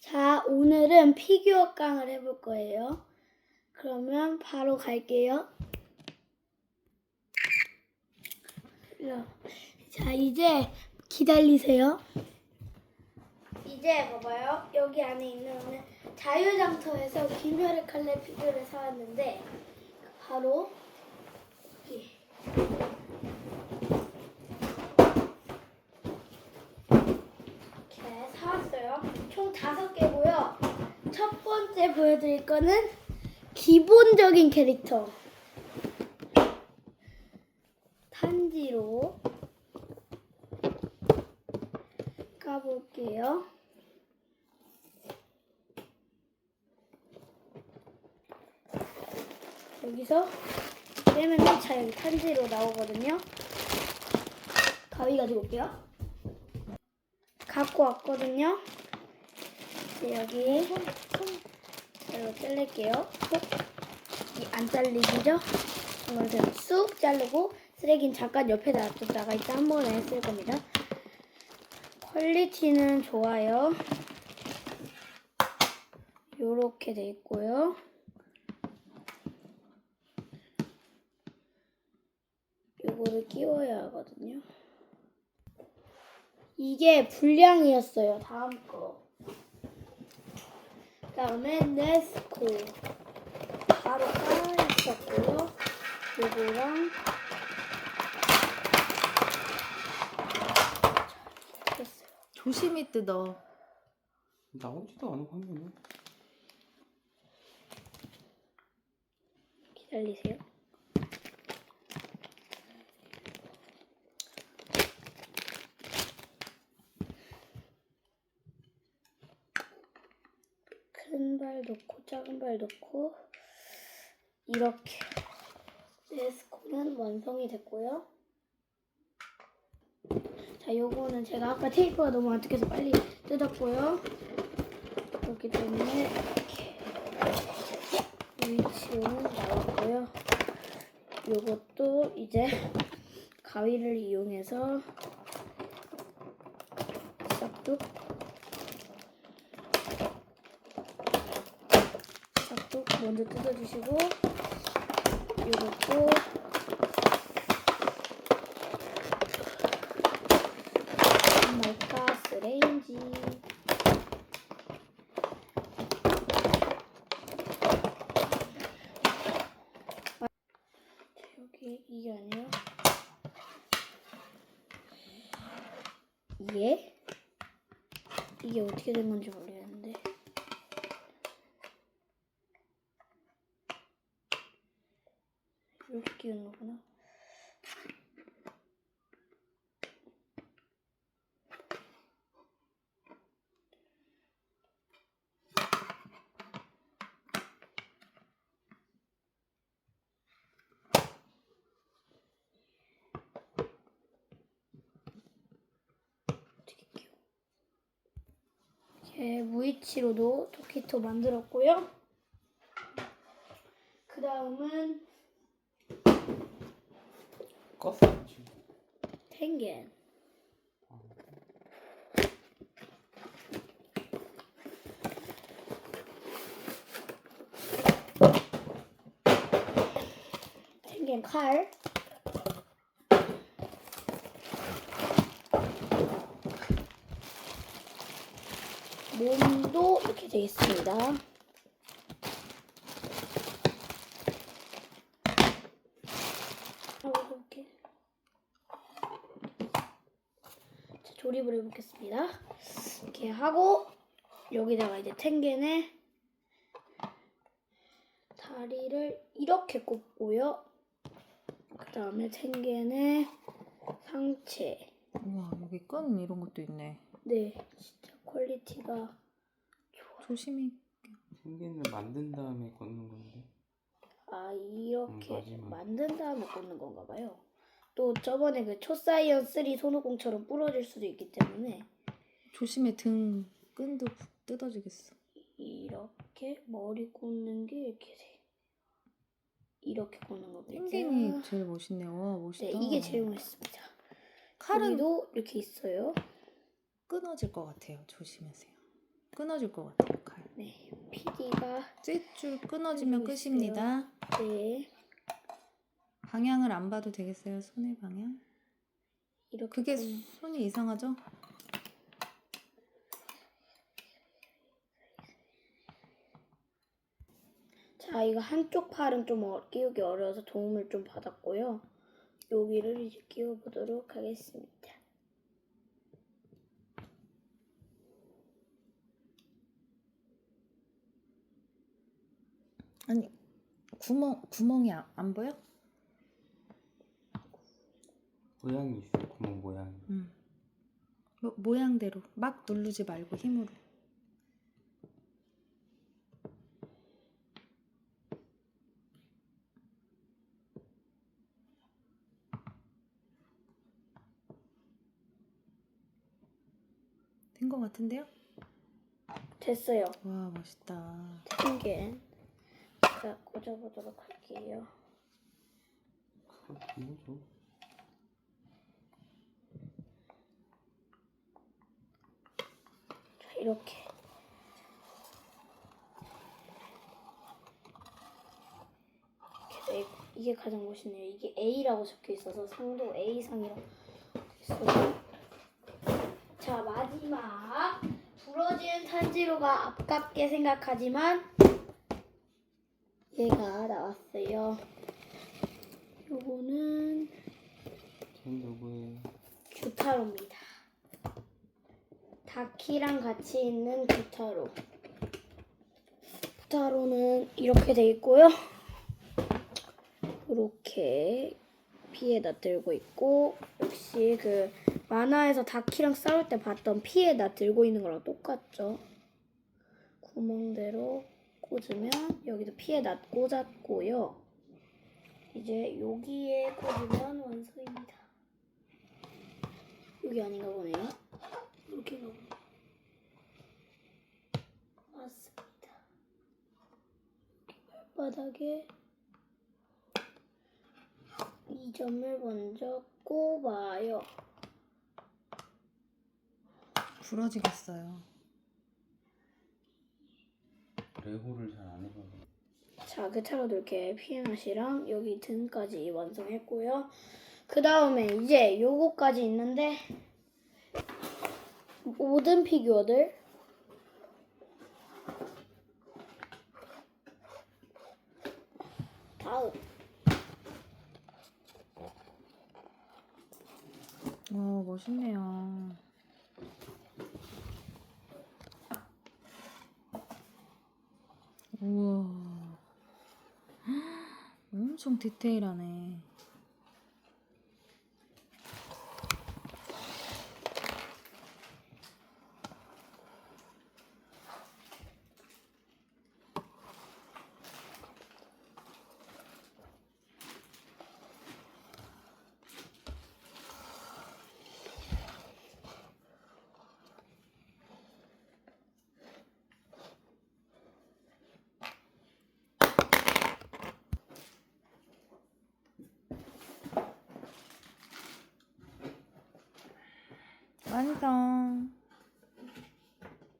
자, 오늘은 피규어 깡을 해볼 거예요. 그러면 바로 갈게요. 자, 이제 기다리세요. 이제 봐봐요. 여기 안에 있는 오늘 자유장터에서 김열의 칼날 피규어를 사왔는데 바로 여기. 이렇게 사왔어요. 총 다섯 개고요. 첫 번째 보여드릴 거는 기본적인 캐릭터. 탄지로 까볼게요. 여기서 빼면은 자 여기 탄지로 나오거든요. 가위 가지고 올게요. 갖고 왔거든요. 이제 여기 이거 잘릴게요. 안 잘리죠? 이걸 제가 쑥 자르고 쓰레기는 잠깐 옆에 놔뒀다가 이따 한 번에 쓸 겁니다. 퀄리티는 좋아요. 요렇게 돼 있고요. 요거를 끼워야 하거든요. 이게 불량이었어요. 다음 거. 그다음에 네스코 바로 까있었고요. 요거랑 됐어요. 조심히 뜯어. 나오지도 않은 화면에 기다리세요. 발 놓고 작은 발 놓고 이렇게 네스코는 완성이 됐고요. 자, 요거는 제가 아까 테이프가 너무 안 뜯겨서 빨리 뜯었고요. 그렇기 때문에 이렇게 위치는 나왔고요. 요것도 이제 가위를 이용해서 싹둑 싹둑 먼저 뜯어주시고 요것도 말가스 레인지. 자, 여기 이게 아니에요. 이게? 이게 어떻게 된 건지 모르 이렇게 끼우는 거구나. 이렇게 무이치로도 토키토 만들었고요. 그 다음은 껐어 지금 탱겐. 탱겐 칼. 몸도 이렇게 되어 있습니다. 이렇게. 자, 조립을 해보겠습니다. 이렇게 하고 여기다가 이제 탱겐의 다리를 이렇게 꼽고요. 그 다음에 탱겐의 상체. 우와 여기 끈 이런 것도 있네. 네, 진짜 퀄리티가 조심히. 생기는 만든 다음에 걷는 건데 아 이렇게 음, 마지막. 만든 다음에 꽂는 건가 봐요. 또 저번에 그 초사이언 3 손오공처럼 부러질 수도 있기 때문에 조심히 등 끈도 뜯어지겠어. 이렇게 머리 꽂는 게 이렇게 돼. 이렇게 꽂는 거겠죠. 펭귄이 제일 멋있네요. 와 멋있다. 네, 이게 제일 멋있습니다. 칼은 여기도 이렇게 있어요. 끊어질 것 같아요. 조심하세요. 끊어질 것 같아요. 칼. 네, PD가 쇳줄 끊어지면 끊어지고 끝입니다. 네 방향을 안 봐도 되겠어요. 손의 방향. 이렇게 그게 끊- 손이 이상하죠? 자, 이거 한쪽 팔은 좀 어- 끼우기 어려워서 도움을 좀 받았고요. 여기를 이제 끼워보도록 하겠습니다. 아니 구멍 구멍이 안, 안 보여? 모양이 있어 구멍 모양이 응. 뭐, 모양대로 막 누르지 말고 힘으로. 된 것 같은데요? 됐어요. 와 멋있다. 된게 자, 꽂아보도록 할게요. 그거 뭐죠? 자, 이렇게. 이렇게 이게 가장 멋있네요. 이게 A라고 적혀 있어서 상도 A상이라고 있어요. 자, 마지막. 부러진 탄지로가 아깝게 생각하지만 얘가 나왔어요. 요거는 걔는 누구예요? 규타로입니다. 다키랑 같이 있는 규타로. 규타로는 이렇게 돼 있고요. 이렇게 피에다 들고 있고 역시 그 만화에서 다키랑 싸울 때 봤던 피에다 들고 있는 거랑 똑같죠. 구멍대로 꽂으면 여기도 피에다 꽂았고요. 이제 여기에 꽂으면 완성입니다. 여기 아닌가 보네요. 보네. 맞습니다. 여기 발 바닥에 이 점을 먼저 꼽아요. 부러지겠어요. 레고를 잘 안 해봐서 자, 그 차로도 이렇게 피해맛이랑 여기 등까지 완성했고요. 그 다음에 이제 요거까지 있는데 모든 피규어들 다음 와 멋있네요. 우와. 엄청 디테일하네.